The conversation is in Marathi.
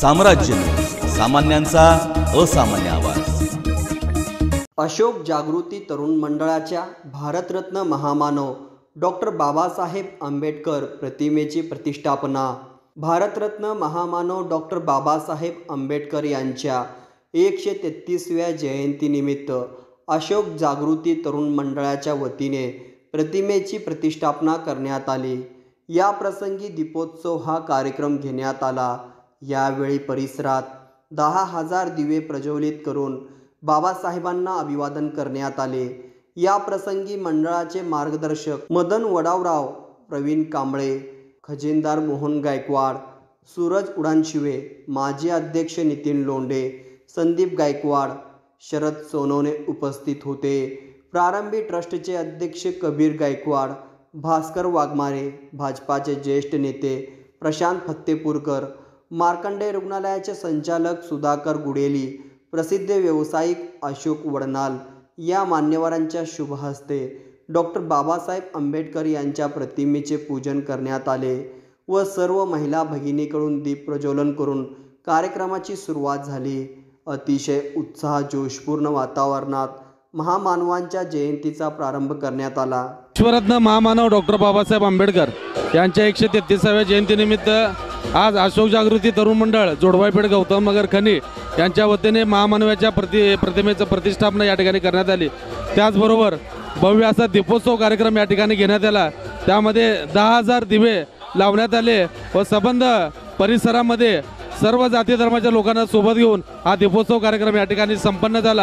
साम्राज्य. सामान्यांचा असामान्य आवाज. अशोक जागृती तरुण मंडळाच्या भारतरत्न महामानव डॉक्टर बाबासाहेब आंबेडकर प्रतिमेची प्रतिष्ठापना. भारतरत्न महामानव डॉक्टर बाबासाहेब आंबेडकर यांच्या एकशे तेहतीसव्या जयंतीनिमित्त अशोक जागृती तरुण मंडळाच्या वतीने प्रतिमेची प्रतिष्ठापना करण्यात आली. या प्रसंगी दीपोत्सव हा कार्यक्रम घेण्यात आला. यावेळी परिसरात दहा हजार दिवे प्रज्वलित करून बाबासाहेबांना अभिवादन करण्यात आले. या प्रसंगी मंडळाचे मार्गदर्शक मदन वडावराव प्रवीण कांबळे खजिनदार मोहन गायकवाड सूरज उडानशिवे माजी अध्यक्ष नितीन लोंढे संदीप गायकवाड शरद सोनवणे उपस्थित होते. प्रारंभी ट्रस्टचे अध्यक्ष कबीर गायकवाड भास्कर वाघमारे भाजपाचे ज्येष्ठ नेते प्रशांत फत्तेपूरकर मार्कंडे रुग्णालयाचे संचालक सुधाकर गुडेली प्रसिद्ध व्यावसायिक अशोक वडनाल या मान्यवरांच्या शुभ हस्ते डॉक्टर बाबासाहेब आंबेडकर यांच्या प्रतिमेचे पूजन करण्यात आले व सर्व महिला भगिनीकडून दीप प्रज्वलन करून कार्यक्रमाची सुरुवात झाली. अतिशय उत्साह जोशपूर्ण वातावरणात महामानवांच्या जयंतीचा प्रारंभ करण्यात आला. विश्वरत्न महामानव डॉक्टर बाबासाहेब आंबेडकर यांच्या एकशे तेहतीसाव्या जयंतीनिमित्त आज अशोक जागृती तरुण मंडळ जोडवाईपेठ गौतम नगर खनी यांच्या वतीने महामानवाच्या प्रति प्रतिमेचं प्रतिष्ठापना या ठिकाणी करण्यात आली. त्याचबरोबर भव्य असा दीपोत्सव कार्यक्रम या ठिकाणी घेण्यात आला. त्यामध्ये दहा हजार दिवे लावण्यात आले व सबंध परिसरामध्ये सर्व जाती धर्माच्या लोकांना सोबत घेऊन हा दीपोत्सव कार्यक्रम या ठिकाणी संपन्न झाला.